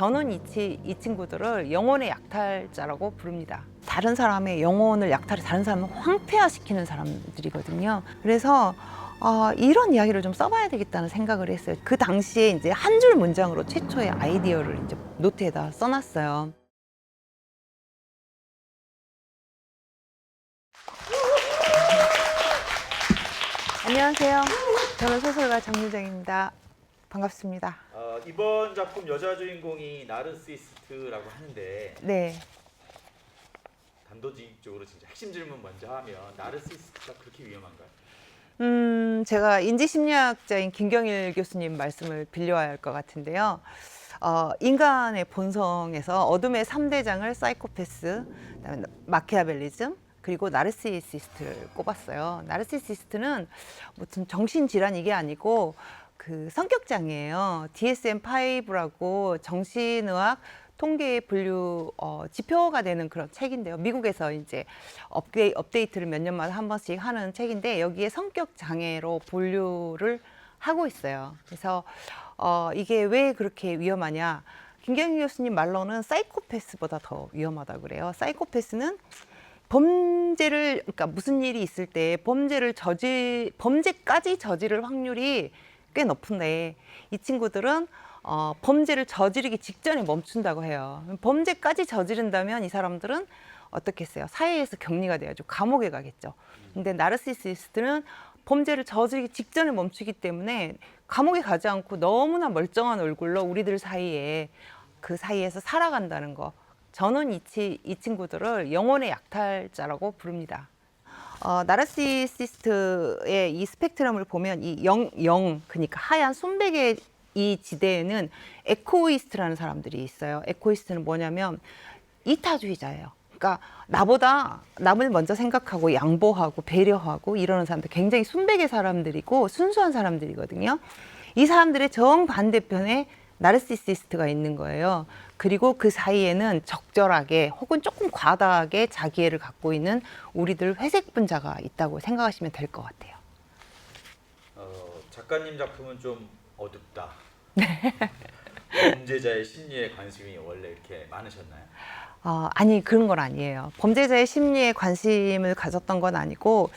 저는 이, 치, 이 친구들을 영혼의 약탈자라고 부릅니다. 다른 사람의 영혼을 약탈해 다른 사람을 황폐화시키는 사람들이거든요. 그래서 어, 이런 이야기를 좀 써봐야 되겠다는 생각을 했어요. 그 당시에 이제 한 줄 문장으로 최초의 아이디어를 이제 노트에다 써놨어요. 안녕하세요. 저는 소설가 정유정입니다. 반갑습니다. 어, 이번 작품 여자 주인공이 나르시스트라고 하는데 네. 단도직입적으로 진짜 핵심 질문 먼저 하면 나르시스트가 그렇게 위험한가요? 음, 제가 인지심리학자인 김경일 교수님 말씀을 빌려야 할 것 같은데요. 어, 인간의 본성에서 어둠의 삼대장을 사이코패스, 그다음에 마키아벨리즘, 그리고 나르시시스트를 꼽았어요. 나르시시스트는 무슨 정신질환 이게 아니고 그 성격 장애예요. DSM-5라고 정신의학 통계 분류 어, 지표가 되는 그런 책인데요. 미국에서 이제 업데이, 업데이트를 몇 년마다 한 번씩 하는 책인데 여기에 성격 장애로 분류를 하고 있어요. 그래서 어, 이게 왜 그렇게 위험하냐? 김경희 교수님 말로는 사이코패스보다 더 위험하다 그래요. 사이코패스는 범죄를 그러니까 무슨 일이 있을 때 범죄를 저지 범죄까지 저지를 확률이 꽤 높은데 이 친구들은 어, 범죄를 저지르기 직전에 멈춘다고 해요. 범죄까지 저지른다면 이 사람들은 어떻겠어요? 사회에서 격리가 돼가지고 감옥에 가겠죠. 근데 나르시시스트는 범죄를 저지르기 직전에 멈추기 때문에 감옥에 가지 않고 너무나 멀쩡한 얼굴로 우리들 사이에 그 사이에서 살아간다는 거. 저는 이, 치, 이 친구들을 영혼의 약탈자라고 부릅니다. 어, 나르시시스트의 이 스펙트럼을 보면 이 영, 영 그러니까 하얀 손베개 이 지대에는 에코이스트라는 사람들이 있어요. 에코이스트는 뭐냐면 이타주의자예요. 그러니까 나보다 남을 먼저 생각하고 양보하고 배려하고 이러는 사람들 굉장히 순백의 사람들이고 순수한 사람들이거든요. 이 사람들의 정반대편에 나르시시스트가 있는 거예요. 그리고 그 사이에는 적절하게 혹은 조금 과다하게 자기애를 갖고 있는 우리들 회색 분자가 있다고 생각하시면 될 것 같아요. 어, 작가님 작품은 좀 어둡다. 네. 범죄자의 심리에 관심이 원래 이렇게 많으셨나요? 어, 아니 그런 건 아니에요. 범죄자의 심리에 관심을 가졌던 건 아니고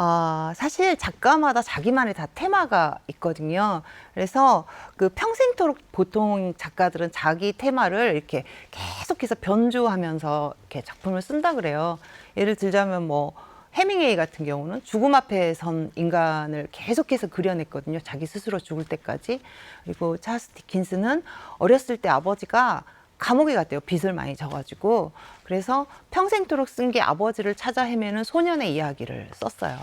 어, 사실 작가마다 자기만의 다 테마가 있거든요. 그래서 그 평생토록 보통 작가들은 자기 테마를 이렇게 계속해서 변주하면서 이렇게 작품을 쓴다 그래요. 예를 들자면 뭐 해밍웨이 같은 경우는 죽음 앞에 선 인간을 계속해서 그려냈거든요. 자기 스스로 죽을 때까지. 그리고 찰스 디킨스는 어렸을 때 아버지가 감옥에 갔대요. 빚을 많이 져가지고. 그래서 평생토록 쓴 게 아버지를 찾아 헤매는 소년의 이야기를 썼어요.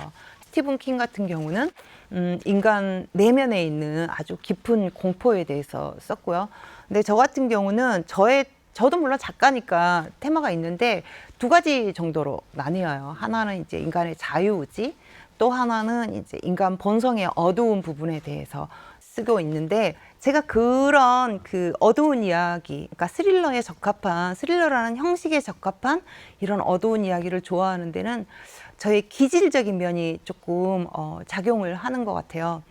스티븐 킹 같은 경우는 음, 인간 내면에 있는 아주 깊은 공포에 대해서 썼고요. 근데 저 같은 경우는 저의 저도 물론 작가니까 테마가 있는데 두 가지 정도로 나뉘어요. 하나는 이제 인간의 자유의지, 또 하나는 이제 인간 본성의 어두운 부분에 대해서 쓰고 있는데 제가 그런 그 어두운 이야기, 그러니까 스릴러에 적합한 스릴러라는 형식에 적합한 이런 어두운 이야기를 좋아하는 데는 저의 기질적인 면이 조금 어, 작용을 하는 것 같아요.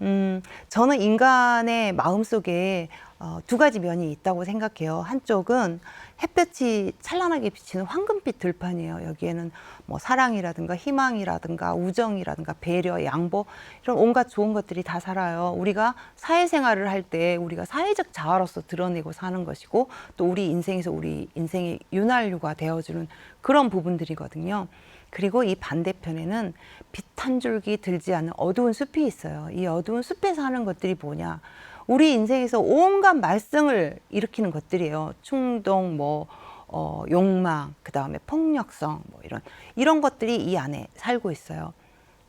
음, 저는 인간의 마음 속에 어, 두 가지 면이 있다고 생각해요. 한쪽은 햇볕이 찬란하게 비치는 황금빛 들판이에요. 여기에는 뭐 사랑이라든가 희망이라든가 우정이라든가 배려, 양보 이런 온갖 좋은 것들이 다 살아요. 우리가 사회생활을 할 때 우리가 사회적 자아로서 드러내고 사는 것이고 또 우리 인생에서 우리 인생의 윤활유가 되어주는 그런 부분들이거든요. 그리고 이 반대편에는 빛 한 줄기 들지 않는 어두운 숲이 있어요. 이 어두운 숲에서 하는 것들이 뭐냐? 우리 인생에서 온갖 말썽을 일으키는 것들이에요. 충동, 뭐 어, 욕망, 그 다음에 폭력성, 뭐 이런 이런 것들이 이 안에 살고 있어요.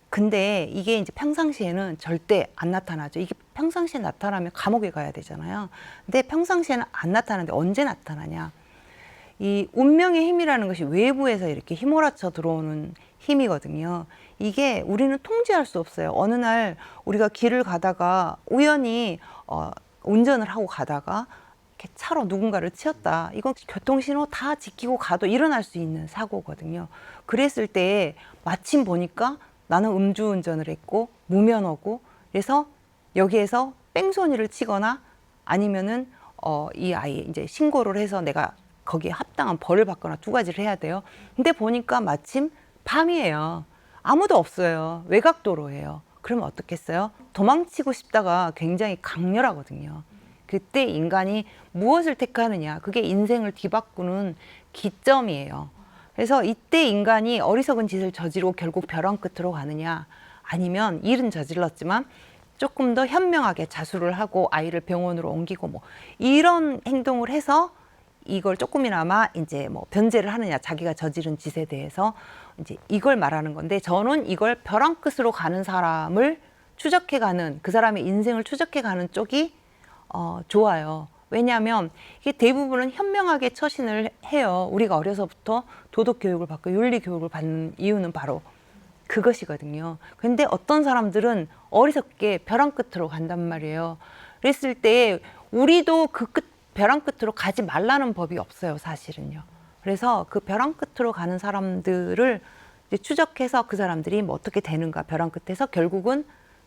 근데 이게 이제 평상시에는 절대 안 나타나죠. 이게 평상시에 나타나면 감옥에 가야 되잖아요. 근데 평상시에는 안 나타나는데 언제 나타나냐? 이 운명의 힘이라는 것이 외부에서 이렇게 휘몰아쳐 들어오는 힘이거든요. 이게 우리는 통제할 수 없어요. 어느 날 우리가 길을 가다가 우연히 어, 운전을 하고 가다가 차로 누군가를 치었다. 이건 교통신호 다 지키고 가도 일어날 수 있는 사고거든요. 그랬을 때 마침 보니까 나는 음주운전을 했고 무면허고 그래서 여기에서 뺑소니를 치거나 아니면은 어, 이 아이 이제 신고를 해서 내가 거기에 합당한 벌을 받거나 두 가지를 해야 돼요. 근데 보니까 마침 밤이에요. 아무도 없어요. 외곽도로예요. 그러면 어떻겠어요? 도망치고 싶다가 굉장히 강렬하거든요. 그때 인간이 무엇을 택하느냐. 그게 인생을 뒤바꾸는 기점이에요. 그래서 이때 인간이 어리석은 짓을 저지르고 결국 벼랑 끝으로 가느냐. 아니면 일은 저질렀지만 조금 더 현명하게 자수를 하고 아이를 병원으로 옮기고 뭐 이런 행동을 해서 이걸 조금이나마 이제 뭐 변제를 하느냐 자기가 저지른 짓에 대해서 이제 이걸 말하는 건데 저는 이걸 벼랑 끝으로 가는 사람을 추적해 가는 그 사람의 인생을 추적해 가는 쪽이 어, 좋아요. 왜냐하면 이게 대부분은 현명하게 처신을 해요. 우리가 어려서부터 도덕 교육을 받고 윤리 교육을 받는 이유는 바로 그것이거든요. 근데 어떤 사람들은 어리석게 벼랑 끝으로 간단 말이에요. 그랬을 때 우리도 그 끝, 벼랑 끝으로 가지 말라는 법이 없어요, 사실은요. 그래서 그 벼랑 끝으로 가는 사람들을 이제 추적해서 그 사람들이 뭐 어떻게 되는가, 벼랑 끝에서 결국은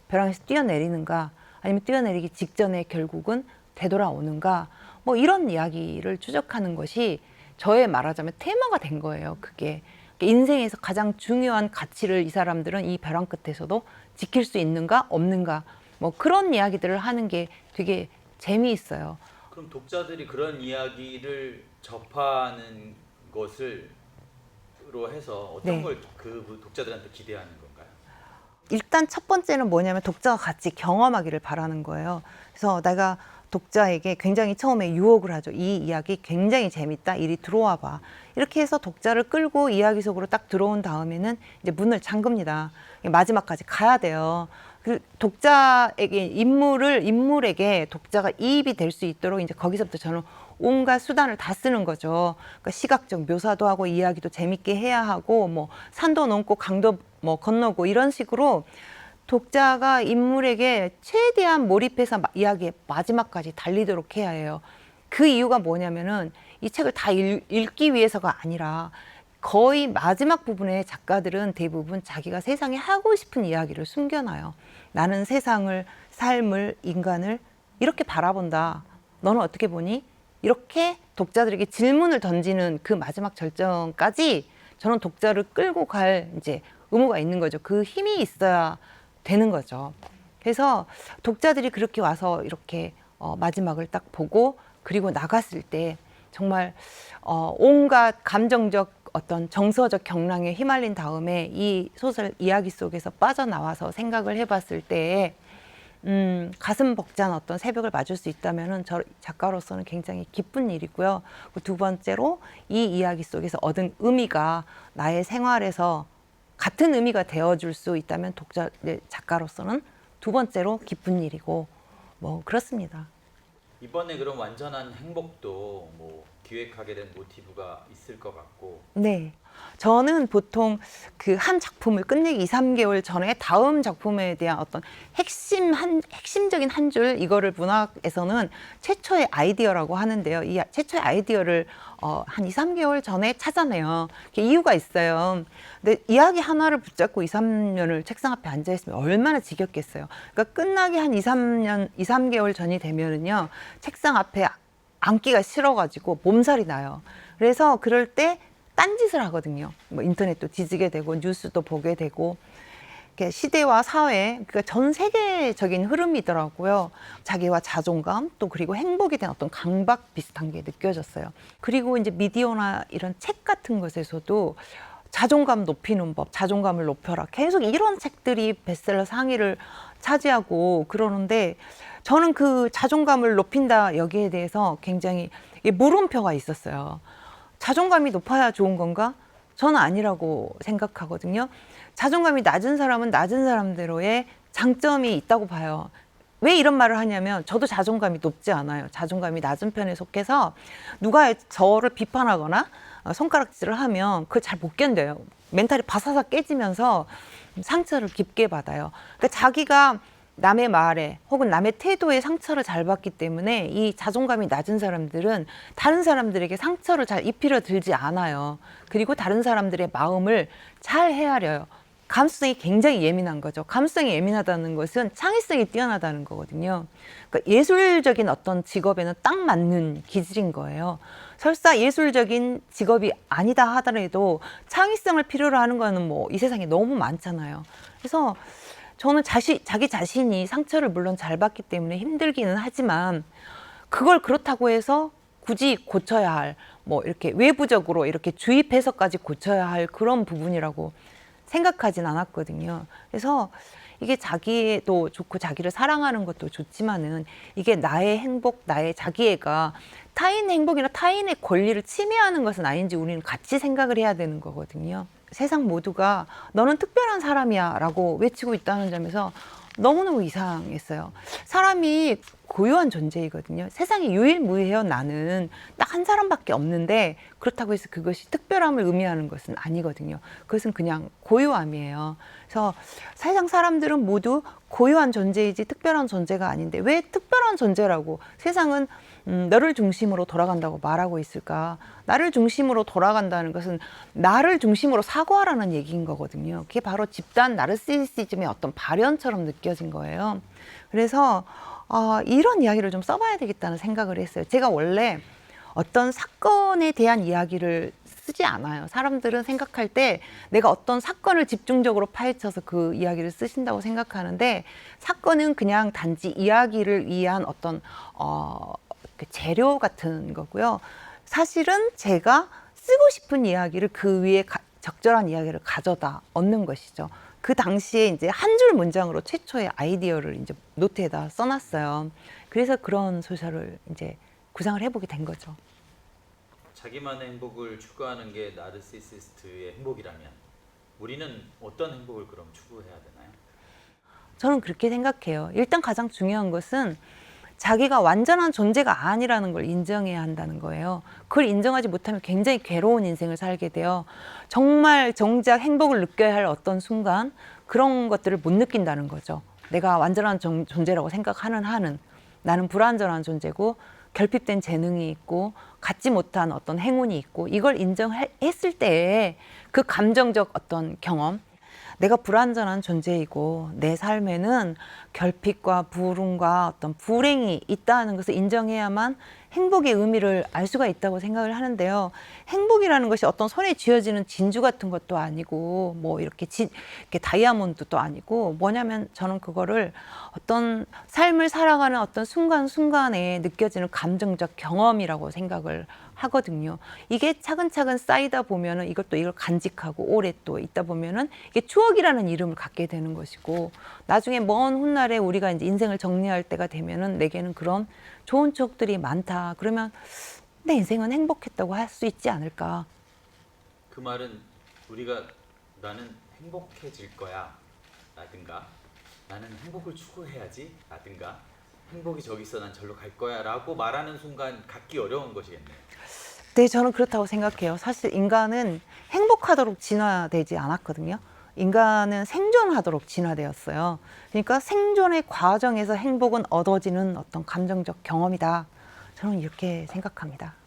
벼랑에서 뛰어내리는가, 아니면 뛰어내리기 직전에 결국은 되돌아오는가, 뭐 이런 이야기를 추적하는 것이 저의 말하자면 테마가 된 거예요, 그게. 인생에서 가장 중요한 가치를 이 사람들은 이 벼랑 끝에서도 지킬 수 있는가 없는가 뭐 그런 이야기들을 하는 게 되게 재미있어요. 그럼 독자들이 그런 이야기를 접하는 것을로 해서 어떤 네. 걸 그 독자들한테 기대하는 건가요? 일단 첫 번째는 뭐냐면 독자가 같이 경험하기를 바라는 거예요. 그래서 내가 독자에게 굉장히 처음에 유혹을 하죠. 이 이야기 굉장히 재밌다. 이리 들어와 봐. 이렇게 해서 독자를 끌고 이야기 속으로 딱 들어온 다음에는 이제 문을 잠급니다. 마지막까지 가야 돼요. 그 독자에게 인물을 인물에게 독자가 이입이 될 수 있도록 이제 거기서부터 저는 온갖 수단을 다 쓰는 거죠. 그러니까 시각적 묘사도 하고 이야기도 재밌게 해야 하고 뭐 산도 넘고 강도 뭐 건너고 이런 식으로 독자가 인물에게 최대한 몰입해서 마- 이야기의 마지막까지 달리도록 해야 해요. 그 이유가 뭐냐면은 이 책을 다 읽, 읽기 위해서가 아니라 거의 마지막 부분에 작가들은 대부분 자기가 세상에 하고 싶은 이야기를 숨겨놔요. 나는 세상을, 삶을, 인간을 이렇게 바라본다. 너는 어떻게 보니? 이렇게 독자들에게 질문을 던지는 그 마지막 절정까지 저는 독자를 끌고 갈 이제 의무가 있는 거죠. 그 힘이 있어야 되는 거죠. 그래서 독자들이 그렇게 와서 이렇게 어, 마지막을 딱 보고 그리고 나갔을 때 정말 어, 온갖 감정적 어떤 정서적 경랑에 휘말린 다음에 이 소설 이야기 속에서 빠져나와서 생각을 해봤을 때 음, 가슴 벅찬 어떤 새벽을 맞을 수 있다면은 저 작가로서는 굉장히 기쁜 일이고요. 그두 번째로 이 이야기 속에서 얻은 의미가 나의 생활에서 같은 의미가 되어줄 수 있다면 독자 네, 작가로서는 두 번째로 기쁜 일이고 뭐 그렇습니다. 이번에 그럼 완전한 행복도 뭐 기획하게 된 모티브가 있을 것 같고 네. 저는 보통 그 한 작품을 끝내기 2, 3개월 전에 다음 작품에 대한 어떤 핵심 한 핵심적인 한 줄 이거를 문학에서는 최초의 아이디어라고 하는데요. 이 최초의 아이디어를 어, 한 2, 3개월 전에 찾아내요. 그게 이유가 있어요. 근데 이야기 하나를 붙잡고 2, 3년을 책상 앞에 앉아 있으면 얼마나 지겹겠어요. 그러니까 끝나기 한 2, 3년, 2, 3개월 전이 되면은요. 책상 앞에 앉기가 싫어가지고 몸살이 나요. 그래서 그럴 때 딴짓을 하거든요. 뭐 인터넷도 뒤지게 되고 뉴스도 보게 되고 시대와 사회, 그러니까 전 세계적인 흐름이더라고요. 자기와 자존감 또 그리고 행복에 대한 어떤 강박 비슷한 게 느껴졌어요. 그리고 이제 미디어나 이런 책 같은 것에서도 자존감 높이는 법, 자존감을 높여라. 계속 이런 책들이 베스트셀러 상위를 차지하고 그러는데 저는 그 자존감을 높인다 여기에 대해서 굉장히 물음표가 있었어요. 자존감이 높아야 좋은 건가? 저는 아니라고 생각하거든요. 자존감이 낮은 사람은 낮은 사람대로의 장점이 있다고 봐요. 왜 이런 말을 하냐면 저도 자존감이 높지 않아요. 자존감이 낮은 편에 속해서 누가 저를 비판하거나 어, 손가락질을 하면 그걸 잘못 견뎌요. 멘탈이 바사삭 깨지면서 상처를 깊게 받아요. 그러니까 자기가 남의 말에 혹은 남의 태도에 상처를 잘 받기 때문에 이 자존감이 낮은 사람들은 다른 사람들에게 상처를 잘 입히려 들지 않아요. 그리고 다른 사람들의 마음을 잘 헤아려요. 감수성이 굉장히 예민한 거죠. 감수성이 예민하다는 것은 창의성이 뛰어나다는 거거든요. 그러니까 예술적인 어떤 직업에는 딱 맞는 기질인 거예요. 설사 예술적인 직업이 아니다 하더라도 창의성을 필요로 하는 거는 뭐 이 세상에 너무 많잖아요. 그래서 저는 자시, 자기 자신이 상처를 물론 잘 받기 때문에 힘들기는 하지만 그걸 그렇다고 해서 굳이 고쳐야 할 뭐 이렇게 외부적으로 이렇게 주입해서까지 고쳐야 할 그런 부분이라고 생각하진 않았거든요. 그래서 이게 자기도 좋고 자기를 사랑하는 것도 좋지만은 이게 나의 행복, 나의 자기애가 타인 행복이나 타인의 권리를 침해하는 것은 아닌지 우리는 같이 생각을 해야 되는 거거든요. 세상 모두가 너는 특별한 사람이야 라고 외치고 있다는 점에서 너무너무 이상했어요. 사람이 고유한 존재이거든요. 세상에 유일무이해요. 나는 딱 한 사람밖에 없는데 그렇다고 해서 그것이 특별함을 의미하는 것은 아니거든요. 그것은 그냥 고유함이에요. 그래서 세상 사람들은 모두 고유한 존재이지 특별한 존재가 아닌데 왜 특별한 존재라고 세상은 음, 너를 중심으로 돌아간다고 말하고 있을까? 나를 중심으로 돌아간다는 것은 나를 중심으로 사고하라는 얘기인 거거든요. 그게 바로 집단 나르시시즘의 어떤 발현처럼 느껴진 거예요. 그래서 어, 이런 이야기를 좀 써봐야 되겠다는 생각을 했어요. 제가 원래 어떤 사건에 대한 이야기를 쓰지 않아요. 사람들은 생각할 때 내가 어떤 사건을 집중적으로 파헤쳐서 그 이야기를 쓰신다고 생각하는데 사건은 그냥 단지 이야기를 위한 어떤 어, 그 재료 같은 거고요. 사실은 제가 쓰고 싶은 이야기를 그 위에 가- 적절한 이야기를 가져다 얻는 것이죠. 그 당시에 이제 한 줄 문장으로 최초의 아이디어를 이제 노트에다 써놨어요. 그래서 그런 소설을 이제 구상을 해보게 된 거죠. 자기만의 행복을 추구하는 게 나르시시스트의 행복이라면 우리는 어떤 행복을 그럼 추구해야 되나요? 저는 그렇게 생각해요. 일단 가장 중요한 것은 자기가 완전한 존재가 아니라는 걸 인정해야 한다는 거예요. 그걸 인정하지 못하면 굉장히 괴로운 인생을 살게 돼요. 정말 정작 행복을 느껴야 할 어떤 순간 그런 것들을 못 느낀다는 거죠. 내가 완전한 정- 존재라고 생각하는 한은 나는 불완전한 존재고 결핍된 재능이 있고 갖지 못한 어떤 행운이 있고 이걸 인정했을 때에 그 감정적 어떤 경험 내가 불완전한 존재이고 내 삶에는 결핍과 불운과 어떤 불행이 있다는 것을 인정해야만 행복의 의미를 알 수가 있다고 생각을 하는데요. 행복이라는 것이 어떤 손에 쥐어지는 진주 같은 것도 아니고 뭐 이렇게 진, 이렇게 다이아몬드도 아니고 뭐냐면 저는 그거를 어떤 삶을 살아가는 어떤 순간순간에 느껴지는 감정적 경험이라고 생각을 하거든요. 이게 차근차근 쌓이다 보면은 이것도 이걸 간직하고 오래 또 있다 보면은 이게 추억이라는 이름을 갖게 되는 것이고 나중에 먼 훗날에 우리가 이제 인생을 정리할 때가 되면은 내게는 그런 좋은 추억들이 많 다. 그러면 내 인생은 행복했다고 할 수 있지 않을까. 그 말은 우리가 나는 행복해질 거야 라든가 나는 행복을 추구해야지 라든가 행복이 저기 있어 난 절로 갈 거야 라고 말하는 순간 갖기 어려운 것이겠네요 네, 저는 그렇다고 생각해요. 사실 인간은 행복하도록 진화되지 않았거든요. 인간은 생존하도록 진화되었어요. 그러니까 생존의 과정에서 행복은 얻어지는 어떤 감정적 경험이다. 저는 이렇게 생각합니다.